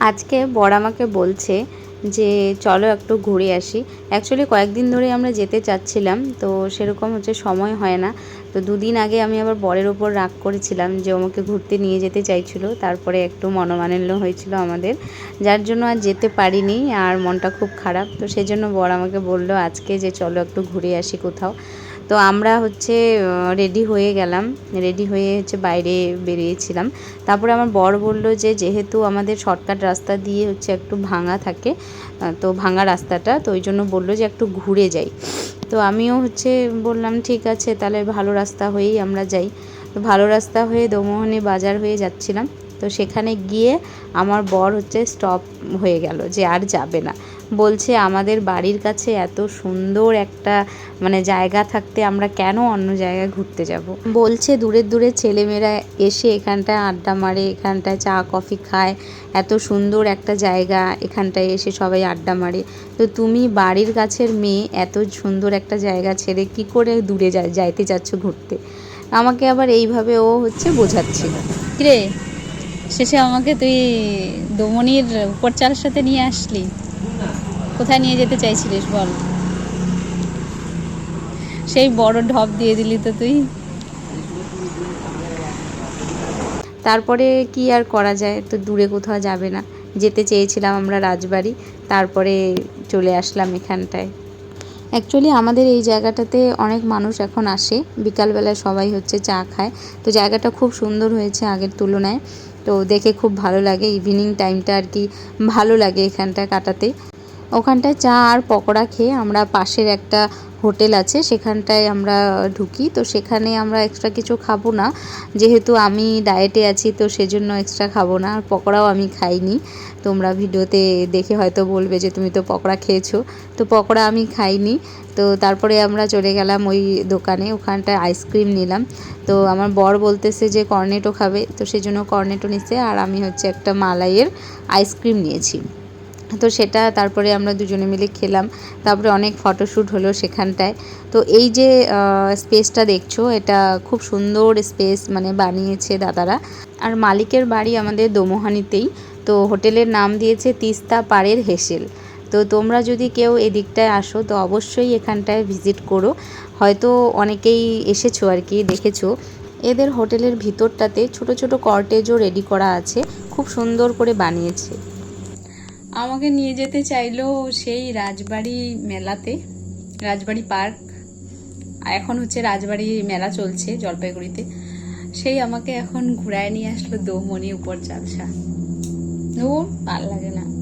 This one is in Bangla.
আজকে বড় আমাকে বলছে যে, চলো একটু ঘুরে আসি। অ্যাকচুয়ালি কয়েকদিন ধরে আমরা যেতে চাচ্ছিলাম, তো সেরকম হচ্ছে সময় হয় না। তো দুদিন আগে আমি আবার বরের ওপর রাগ করেছিলাম যে আমাকে ঘুরতে নিয়ে যেতে চাইছিল। তারপরে একটু মনোমালিন্য হয়েছিল আমাদের, যার জন্য আর যেতে পারিনি আর মনটা খুব খারাপ। তো সেই জন্য বর আমাকে বলল, আজকে যে চলো একটু ঘুরে আসি কোথাও। তো আমরা হচ্ছে রেডি হয়ে গেলাম। রেডি হয়ে হচ্ছে বাইরে বেরিয়েছিলাম। তারপরে আমার বর বলল যে, যেহেতু আমাদের শর্টকাট রাস্তা দিয়ে হচ্ছে একটু ভাঙা থাকে তো ভাঙা রাস্তাটা, তো ওই জন্য বলল যে একটু ঘুরে যাই। তো আমিও হচ্ছে বললাম, ঠিক আছে, তাহলে ভালো রাস্তা হয়েই আমরা যাই। তো ভালো রাস্তা হয়ে দোমোহনী বাজার হয়ে যাচ্ছিলাম। তো সেখানে গিয়ে আমার বর হচ্ছে স্টপ হয়ে গেল যে আর যাবে না। বলছে আমাদের বাড়ির কাছে এত সুন্দর একটা মানে জায়গা থাকতে আমরা কেন অন্য জায়গায় ঘুরতে যাব? বলছে দূরের দূরের ছেলেমেয়েরা এসে এখানটায় আড্ডা মারে এখানটায় চা কফি খায়। এত সুন্দর একটা জায়গা এখানটায় এসে সবাই আড্ডা মারে। তো তুমি বাড়ির কাছের মেয়ে এত সুন্দর একটা জায়গা ছেড়ে কি করে দূরে যা- যাইতে চাচ্ছ ঘুরতে? আমাকে আবার এইভাবে ও হচ্ছে বোঝাচ্ছিল। কিরে শেষে আমাকে তুই দমনির উপর চালের সাথে নিয়ে আসলি? কোথায় নিয়ে যেতে চাইছিলিস বল? সেই বড় ঢপ দিয়ে দিলি তো তুই। তারপরে কি আর করা যায়? তো দূরে কোথাও যাবে না। যেতে চেয়েছিলাম আমরা রাজবাড়ি, তারপরে চলে আসলাম এখানটায়। অ্যাকচুয়ালি আমাদের এই জায়গাটাতে অনেক মানুষ এখন আসে। বিকালবেলায় সবাই হচ্ছে চা খায়। তো জায়গাটা খুব সুন্দর হয়েছে আগের তুলনায়। তো দেখে খুব ভালো লাগে। ইভিনিং টাইমটা আর কি ভালো লাগে এখানটায় কাটাতে। ওখানটায় চা আর পকোড়া খেয়ে আমরা পাশের একটা হোটেল আছে, সেখানটায় আমরা ঢুকি। তো সেখানে আমরা এক্সট্রা কিছু খাব না। যেহেতু আমি ডায়েটে আছি, তো সেজন্য এক্সট্রা খাব না। আর পকোড়াও আমি খাইনি। তোমরা ভিডিওতে দেখে হয়তো বলবে যে, তুমি তো পকোড়া খেয়েছো। তো পকোড়া আমি খাইনি। তো তারপরে আমরা চলে গেলাম ওই দোকানে। ওখানটায় আইসক্রিম নিলাম। তো আমার বর বলতেছে যে কর্নেটো খাবে। তো সেজন্য কর্নেটো নিচ্ছে আর আমি হচ্ছে একটা মালাইয়ের আইসক্রিম নিয়েছি। তো সেটা তারপরে আমরা দুজনে মিলে খেলাম। তারপরে অনেক ফটোশ্যুট হলো সেখানটায়। তো এই যে স্পেসটা দেখছ, এটা খুব সুন্দর স্পেস মানে বানিয়েছে দাদারা। আর মালিকের বাড়ি আমাদের দোমোহানিতেই। তো হোটেলের নাম দিয়েছে তিস্তা পাড়ের হেসেল। তো তোমরা যদি কেউ এদিকটায় আসো, তো অবশ্যই এখানটায় ভিজিট করো। হয়তো অনেকেই এসেছ আর কি, দেখেছ। এদের হোটেলের ভিতরটাতে ছোট ছোট কর্টেজও রেডি করা আছে। খুব সুন্দর করে বানিয়েছে। আমাকে নিয়ে যেতে চাইলো সেই রাজবাড়ি মেলাতে, রাজবাড়ি পার্ক। এখন হচ্ছে রাজবাড়ি মেলা চলছে জলপাইগুড়িতে। সেই আমাকে এখন ঘুরায় নিয়ে আসলো দোমনি উপর চালসা ও ভালো লাগে না।